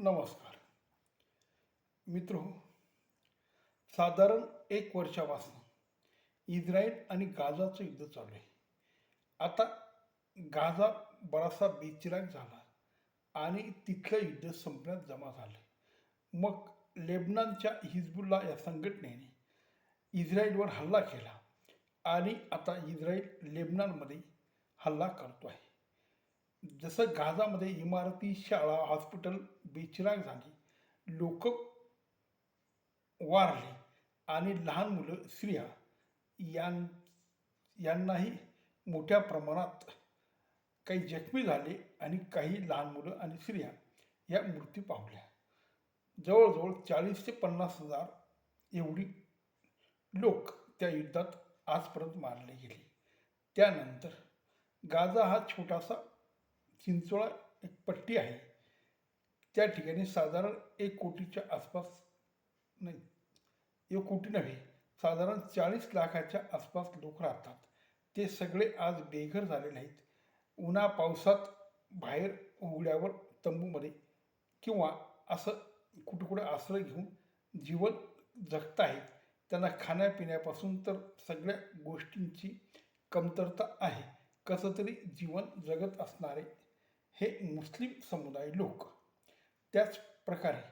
नमस्कार. मित्र साधारण एक वर्षापासून इस्रायल आणि गाझाचं युद्ध चालू आहे. आता गाझा बराचसा बेचिराग झाला आणि तिथलं युद्ध संपण्यात जमा झालं मग लेबनानच्या हिजबुल्ला या संघटनेने इस्रायलवर हल्ला केला आणि आता इस्रायल लेबनानमध्ये हल्ला करतो आहे जसं गाझामध्ये इमारती शाळा हॉस्पिटल बेचिराग झाली लोक वारले आणि लहान मुलं स्त्रिया यां यांनाही मोठ्या प्रमाणात काही जखमी झाले आणि काही लहान मुलं आणि स्त्रिया या मृत्यू पावल्या. जवळजवळ चाळीस ते पन्नास हजार एवढी लोक त्या युद्धात आजपर्यंत मारले गेले. त्यानंतर गाझा हा छोटासा चिंचोळा एक पट्टी आहे. त्या ठिकाणी साधारण एक कोटीच्या आसपास नाही एक कोटी नव्हे साधारण चाळीस लाखाच्या आसपास लोक राहतात. ते सगळे आज बेघर झालेले आहेत. उन्हा पावसात बाहेर उघड्यावर तंबूमध्ये किंवा असं कुठं कुठं आश्रय घेऊन जीवन जगत आहेत. त्यांना खाण्यापिण्यापासून तर सगळ्या गोष्टींची कमतरता आहे. कसं तरी जीवन जगत असणारे हे मुस्लिम समुदाय लोक. त्याच प्रकारे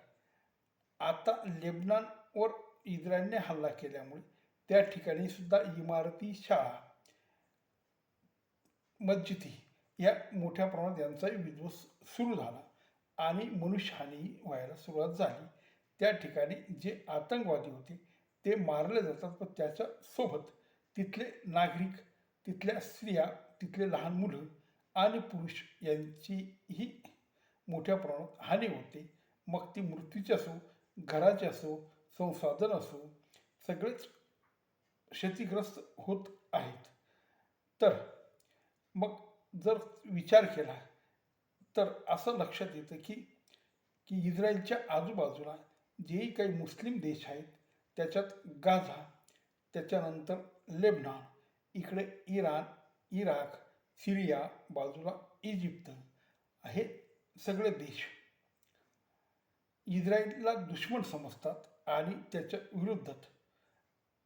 आता लेबनानवर इस्रायलने हल्ला केल्यामुळे त्या ठिकाणी सुद्धा इमारती शाळा मस्जिदी या मोठ्या प्रमाणात यांचाही विध्वंस सुरू झाला आणि मनुष्यहानीही व्हायला सुरुवात झाली. त्या ठिकाणी जे आतंकवादी होते ते मारले जातात पण त्याच्यासोबत तिथले नागरिक तिथल्या स्त्रिया तिथले लहान मुलं आणि पुरुष यांचीही मोठ्या प्रमाणात हानी होते. मग ती मृत्यूची असो घराची असो संसाधन असो सगळेच क्षतिग्रस्त होत आहेत. तर मग जर विचार केला तर असं लक्षात येतं की की इस्रायलच्या आजूबाजूला जेही काही मुस्लिम देश आहेत त्याच्यात गाझा त्याच्यानंतर लेबनॉन इकडे इराण इराक सिरिया बाजूला इजिप्त हे सगळे देश इस्रायलला दुश्मन समजतात आणि त्याच्या विरुद्धात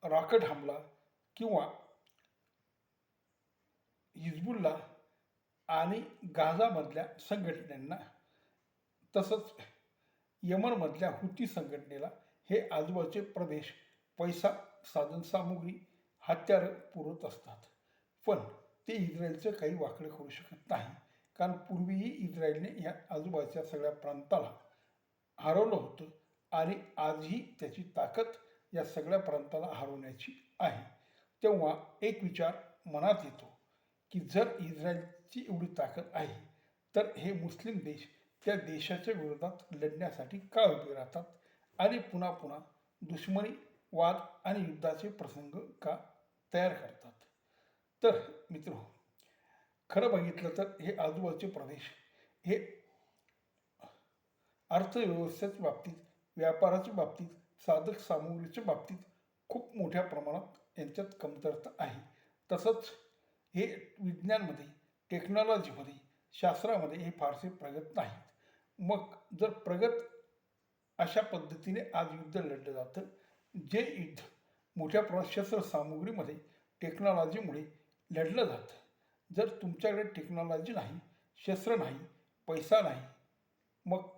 रॉकेट हमला किंवा हिजबुल्ला आणि गाझामधल्या संघटनांना तसंच यमनमधल्या हुती संघटनेला हे आजूबाजूचे प्रदेश पैसा साधनसामुग्री हत्यारं पुरवत असतात. पण ते इस्रायलचं काही वाकडं करू शकत नाही. कारण पूर्वीही इस्रायलने या आजूबाजूच्या सगळ्या प्रांताला हरवलं होतं आणि आजही त्याची ताकद या सगळ्या प्रांताला हरवण्याची आहे. तेव्हा एक विचार मनात येतो की जर इस्रायलची एवढी ताकद आहे तर हे मुस्लिम देश त्या देशाच्या विरोधात लढण्यासाठी का उभे राहतात आणि पुन्हा पुन्हा दुश्मनी वाद आणि युद्धाचे प्रसंग का तयार करतात? तर मित्र खरं बघितलं तर हे आजूबाजूचे प्रदेश हे अर्थव्यवस्थेच्या बाबतीत व्यापाराच्या बाबतीत साधक सामुग्रीच्या बाबतीत खूप मोठ्या प्रमाणात यांच्यात कमतरता आहे. तसंच हे विज्ञानमध्ये टेक्नॉलॉजीमध्ये शास्त्रामध्ये हे फारसे प्रगत नाहीत. मग जर प्रगत अशा पद्धतीने आज युद्ध लढलं जातं जे युद्ध मोठ्या प्रमाणात शस्त्रसामुग्रीमध्ये टेक्नॉलॉजीमुळे लढलं जातं. जर तुमच्याकडे टेक्नॉलॉजी नाही शस्त्र नाही पैसा नाही मग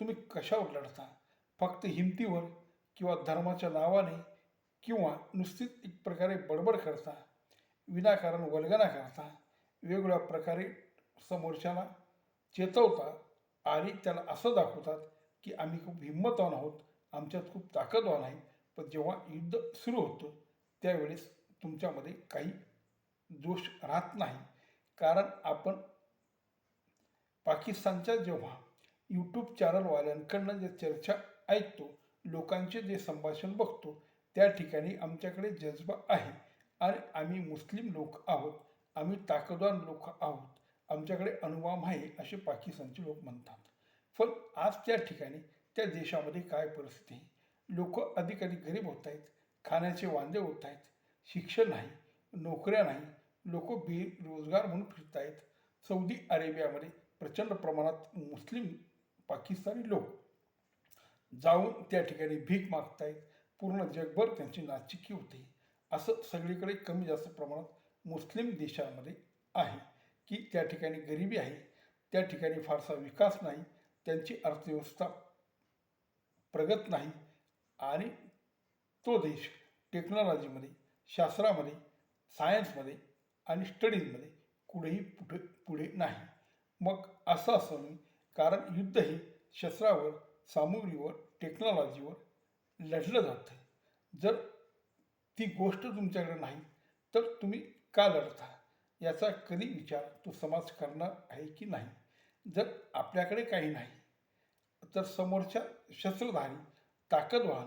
तुम्ही कशावर लढता फक्त हिमतीवर किंवा धर्माच्या नावाने किंवा नुसतीच एक प्रकारे बडबड करता विनाकारण वल्गना करता वेगवेगळ्या प्रकारे समोरच्याला चेतवता आणि त्याला असं दाखवतात की आम्ही खूप हिंमतवान आहोत आमच्यात खूप ताकदवान आहे पण जेव्हा युद्ध सुरू होतं त्यावेळेस तुमच्यामध्ये काही जोश राहत नाही. कारण आपण पाकिस्तानच्या जेव्हा यूट्यूब चॅनलवाल्यांकडनं जे चर्चा ऐकतो लोकांचे जे संभाषण बघतो त्या ठिकाणी आमच्याकडे जज्बा आहे. आणि आम्ही मुस्लिम लोक आहोत आम्ही ताकदवान लोक आहोत. आमच्याकडे अनुवाम आहे असे पाकिस्तानचे लोक म्हणतात. पण आज त्या ठिकाणी त्या देशामध्ये काय परिस्थिती आहे? लोक अधिक अधिक गरीब होत आहेत खाण्याचे वांदे होत आहेत शिक्षण नाही नोकऱ्या नाही लोक बेरोजगार म्हणून फिरत आहेत सौदी अरेबियामध्ये प्रचंड प्रमाणात मुस्लिम पाकिस्तानी लोक जाऊन त्या ठिकाणी भीक मागतायत. पूर्ण जगभर त्यांची नाचिकी होते. असं सगळीकडे कमी जास्त प्रमाणात मुस्लिम देशामध्ये आहे की त्या ठिकाणी गरिबी आहे त्या ठिकाणी फारसा विकास नाही त्यांची अर्थव्यवस्था प्रगत नाही आणि तो देश टेक्नॉलॉजीमध्ये शास्त्रामध्ये सायन्समध्ये आणि स्टडीजमध्ये कुठेही पुढे पुढे नाही. मग असं असं नाही. कारण युद्ध हे शस्त्रावर सामुग्रीवर टेक्नॉलॉजीवर लढलं जातं. जर ती गोष्ट तुमच्याकडे नाही तर तुम्ही का लढता? याचा कधी विचार तो समाज करणार आहे की नाही? जर आपल्याकडे काही नाही तर समोरच्या शस्त्रधारी ताकदवान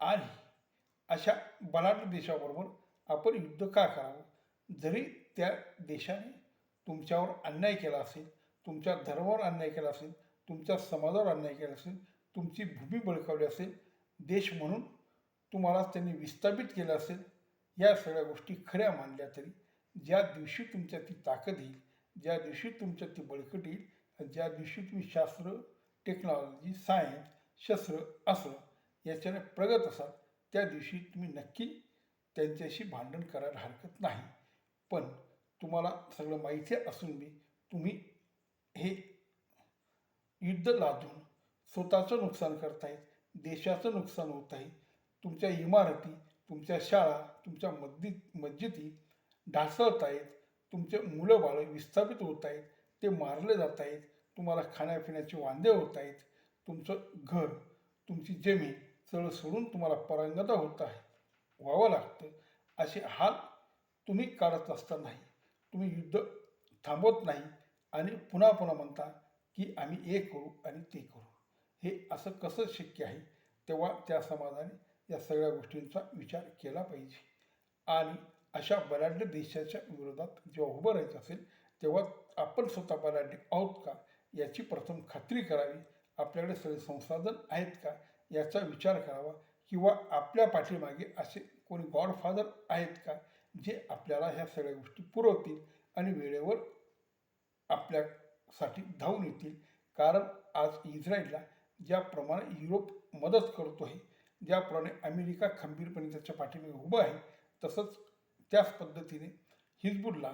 आणि अशा बलाढ्य देशाबरोबर आपण युद्ध का करावं? जरी त्या देशाने तुमच्यावर अन्याय केला असेल तुमच्या धर्मावर अन्याय केला असेल तुमच्या समाजावर अन्याय केला असेल तुमची भूमी बळकावली असेल देश म्हणून तुम्हाला त्यांनी विस्थापित केलं असेल या सगळ्या गोष्टी खऱ्या मानल्या तरी ज्या दिवशी तुमच्या ती ताकद येईल ज्या दिवशी तुमच्या ती बळकट येईल ज्या दिवशी तुम्ही शास्त्र टेक्नॉलॉजी सायन्स शस्त्र असं याच्याने प्रगत असाल त्या दिवशी तुम्ही नक्की त्यांच्याशी भांडण करायला हरकत नाही. पण तुम्हाला सगळं माहिती असून बी तुम्ही हे युद्ध लादून स्वतःचं नुकसान करतायत देशाचं नुकसान होत आहे तुमच्या इमारती तुमच्या शाळा तुमच्या मस्जिद मस्जिदी ढासळत आहेत तुमचे मुलं बाळं विस्थापित होत आहेत ते मारले जात आहेत तुम्हाला खाण्यापिण्याचे वांदे होत आहेत तुमचं घर तुमची जमीन सगळं सोडून तुम्हाला परांगता होत आहे. व्हावं लागतं असे हाल तुम्ही काढत असतानाही तुम्ही युद्ध थांबवत नाही आणि पुन्हा पुन्हा म्हणता की आम्ही हे करू आणि ते करू. हे असं कसं शक्य आहे? तेव्हा त्या समाजाने या सगळ्या गोष्टींचा विचार केला पाहिजे. आणि अशा बलाढ्य देशाच्या विरोधात जेव्हा उभं राहायचं असेल तेव्हा आपण स्वतः बलाढ्य आहोत का? याची प्रथम खात्री करावी. आपल्याकडे सगळे संसाधन आहेत का? याचा विचार करावा. किंवा आपल्या पाठीमागे असे कोणी गॉडफादर आहेत का? जे आपल्याला ह्या सगळ्या गोष्टी पुरवतील आणि वेळेवर आपल्यासाठी धावून येतील. कारण आज इस्रायलला ज्याप्रमाणे युरोप मदत करतो आहे ज्याप्रमाणे अमेरिका खंबीरपणे त्याच्या पाठीमागे उभं आहे तसंच त्याच पद्धतीने हिजबुल्ला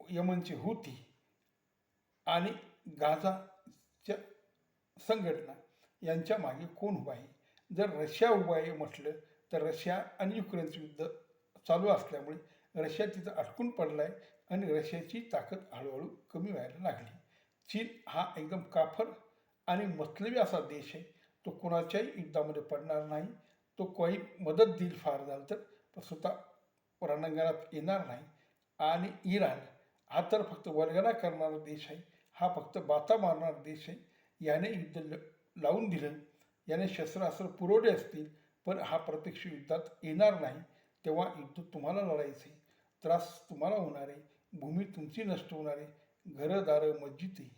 यमनचे होती आणि गाझाच्या संघटना यांच्या मागे कोण उभा आहे? जर रशिया उभा आहे म्हटलं तर रशिया आणि युक्रेनचं युद्ध चालू असल्यामुळे रशिया तिथं अडकून पडला आहे आणि रशियाची ताकद हळूहळू कमी व्हायला लागली. चीन हा एकदम काफर आणि मतलबी असा देश आहे. तो कोणाच्याही युद्धामध्ये पडणार नाही. तो काही मदत देईल फार झालं तर स्वतः रणांगणात येणार नाही. आणि इराण हा तर फक्त वर्गना करणारा देश आहे. हा फक्त बाता मारणारा देश आहे. याने युद्ध ल लावून दिलं. याने शस्त्रास्त्र पुरवले असतील पण हा प्रत्यक्ष युद्धात येणार नाही. तेव्हा युद्ध तुम्हाला लढायचे त्रास तुम्हाला होणारे भूमी तुमची नष्ट होणारे आहे घरंदारं मस्जिदी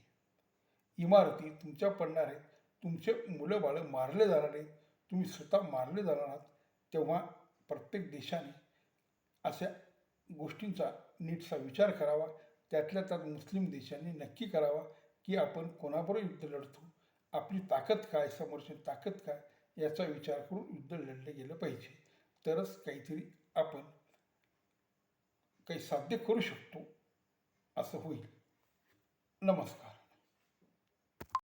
इमारती तुमच्या पडणार आहेत. तुमचे मुलं बाळं मारले जाणार आहेत. तुम्ही स्वतः मारले जाणार आहात. तेव्हा प्रत्येक देशाने अशा गोष्टींचा नीटसा विचार करावा. त्यातल्या त्यात मुस्लिम देशांनी नक्की करावा की आपण कोणाबरोबर युद्ध लढतो? आपली ताकद काय? समोरची ताकद काय? याचा विचार करून युद्ध लढले गेलं पाहिजे. तरच काहीतरी आपण काही साध्य करू शकतो असं होईल. नमस्कार.